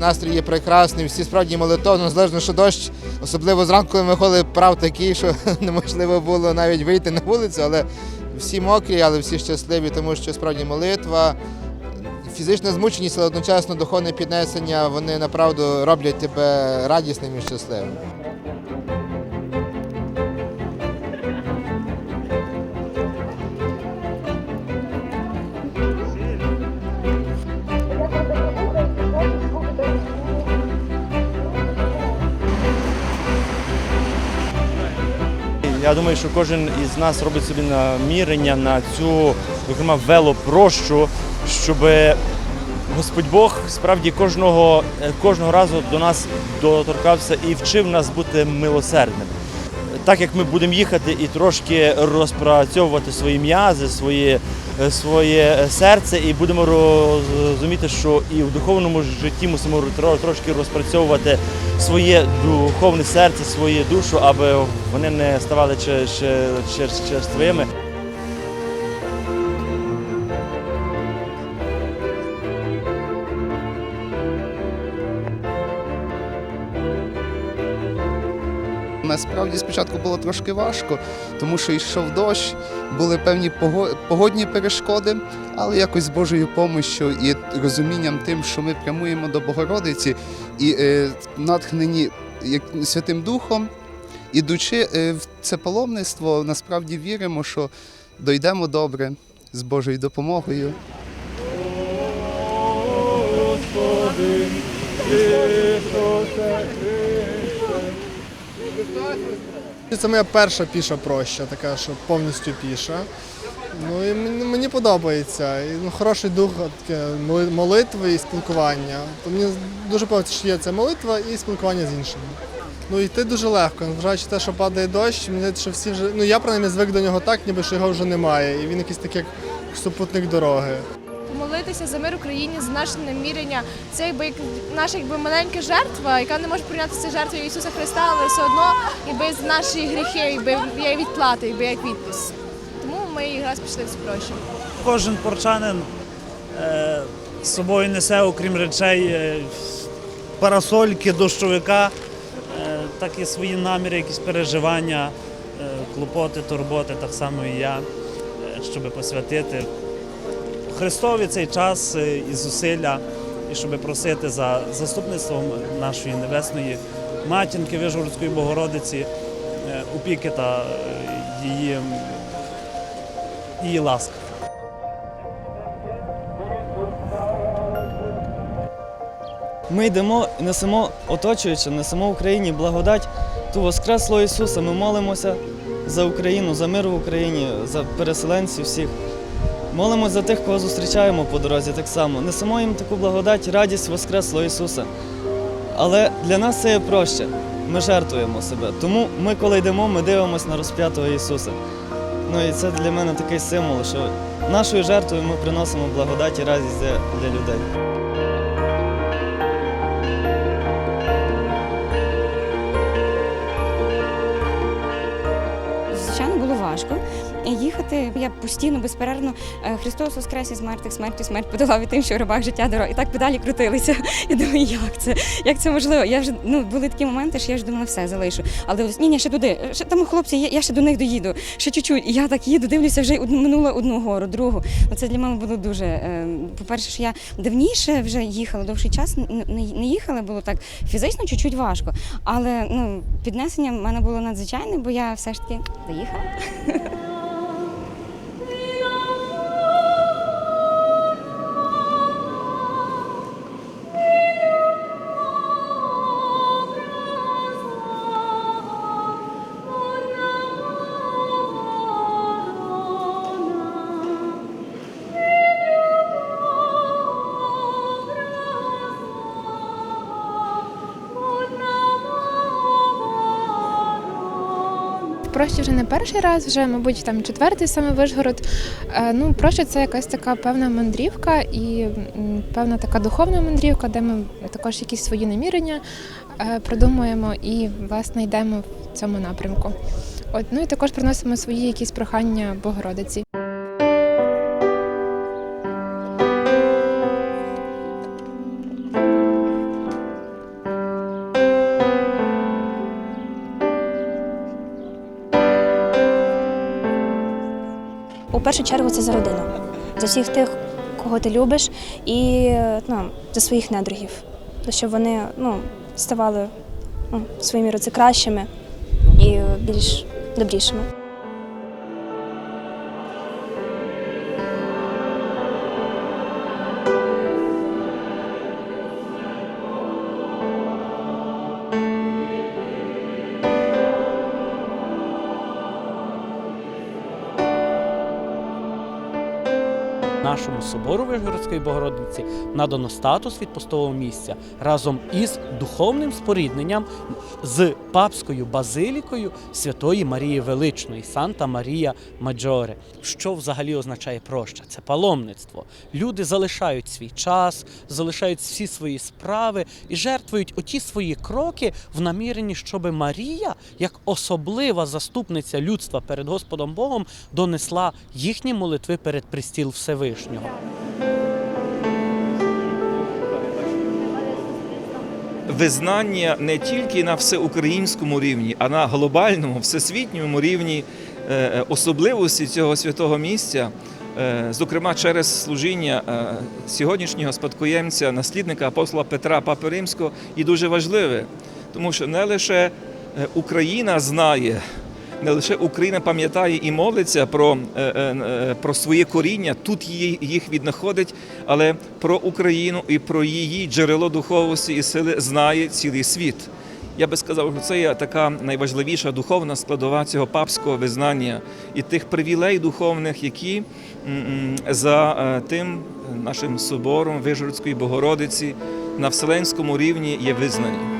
настрій є прекрасний, всі справді молитовно, незалежно, що дощ, особливо зранку, коли ми ходили, прав такий, що неможливо було навіть вийти на вулицю, але всі мокрі, але всі щасливі, тому що справді молитва, фізична змученість, але одночасно духовне піднесення, вони направду роблять тебе радісним і щасливим. Я думаю, що кожен із нас робить собі намірення на цю, зокрема, велопрощу, щоб Господь Бог справді кожного, кожного разу до нас доторкався і вчив нас бути милосердними. Так як ми будемо їхати і трошки розпрацьовувати свої м'язи, своє, е, своє серце, і будемо розуміти, що і в духовному житті мусимо тро- трошки розпрацьовувати своє духовне серце, свою душу, аби вони не ставали чер- чер- чер- черствими. Насправді спочатку було трошки важко, тому що йшов дощ, були певні погодні перешкоди, але якось з Божою помощю і розумінням тим, що ми прямуємо до Богородиці і е, натхнені Святим Духом, ідучи е, в це паломництво, насправді віримо, що дойдемо добре з Божою допомогою. Це моя перша піша проща, така, що повністю піша. Ну і мені, подобається. І, ну, хороший дух таке, молитви і спілкування. То мені дуже подобається, що є ця молитва і спілкування з іншими. Ну йти дуже легко, незважаючи те, що падає дощ, мені що всі вже. Ну я принаймні звик до нього так, ніби що його вже немає. І він якийсь такий як супутник дороги. Помолитися за мир Україні, за наше намірення. Це якби як наша якби маленька жертва, яка не може порівнятися з жертвою Ісуса Христа, але все одно якби за наші гріхи, якби є відплата, якби як відпис. Тому ми якраз пішли в цю прощу. Кожен порчанин е, з собою несе, окрім речей, е, парасольки, дощовика, е, так і свої наміри, якісь переживання, е, клопоти, турботи, так само і я, е, щоб посвятити Христові цей час е, і зусилля, і щоб просити за заступництвом нашої небесної матінки Вижгородської Богородиці, е, опіки та е, її, її ласки. Ми йдемо і несемо оточуючи, несемо Україні благодать ту Воскреслого Ісуса. Ми молимося за Україну, за мир в Україні, за переселенців всіх. Молимося за тих, кого зустрічаємо по дорозі так само. Несемо їм таку благодать, радість Воскреслого Ісуса. Але для нас це є проще. Ми жертвуємо себе. Тому ми, коли йдемо, ми дивимося на розп'ятого Ісуса. Ну і це для мене такий символ, що нашою жертвою ми приносимо благодать і радість для людей. Звичайно, було важко їхати. Я постійно, безперервно е, Христос Воскрес із мертвих, смертю, смерть подолав і тим, що в рабах життя дорога. І так педалі крутилися. Я думаю, як це? Як це можливо? Я вже ну були такі моменти, що я ж думала, все залишу. Але ні, ні, ще туди. Ще там хлопці, я, ще до них доїду. Ще чуть-чуть. І я так їду, дивлюся, вже минула одну гору, другу. Оце для мене було дуже. е, По-перше, що я давніше вже їхала, довший час не їхала, було так фізично чуть-чуть важко. Але ну, піднесення в мене було надзвичайне, бо я все ж таки доїхала. Проща вже не перший раз, вже, мабуть, там четвертий саме Вишгород. Е, Ну, Прощі це якась така певна мандрівка і певна така духовна мандрівка, де ми також якісь свої намірення е, продумуємо і, власне, йдемо в цьому напрямку. От, ну і також приносимо свої якісь прохання Богородиці. У першу чергу це за родину, за всіх тих, кого ти любиш, і ну, за своїх недругів, щоб вони ну, ставали ну, своїми своїй кращими і більш добрішими. Нашому собору Вишгородської Богородиці надано статус відпустового місця разом із духовним спорідненням з папською базилікою Святої Марії Величної Санта Марія Маджоре. Що взагалі означає проща? Це паломництво. Люди залишають свій час, залишають всі свої справи і жертвують оті свої кроки в наміренні, щоб Марія, як особлива заступниця людства перед Господом Богом, донесла їхні молитви перед пристіл Всевишнього. Визнання не тільки на всеукраїнському рівні, а на глобальному, всесвітньому рівні е, е, особливості цього святого місця, е, зокрема через служіння сьогоднішнього спадкоємця, наслідника апостола Петра Папи Римського, і дуже важливе, тому що не лише Україна знає. Не лише Україна пам'ятає і молиться про, е, е, е, про своє коріння, тут їх віднаходить, але про Україну і про її джерело духовності і сили знає цілий світ. Я би сказав, що це є така найважливіша духовна складова цього папського визнання і тих привілей духовних, які за тим нашим собором Вижгородської Богородиці на вселенському рівні є визнані.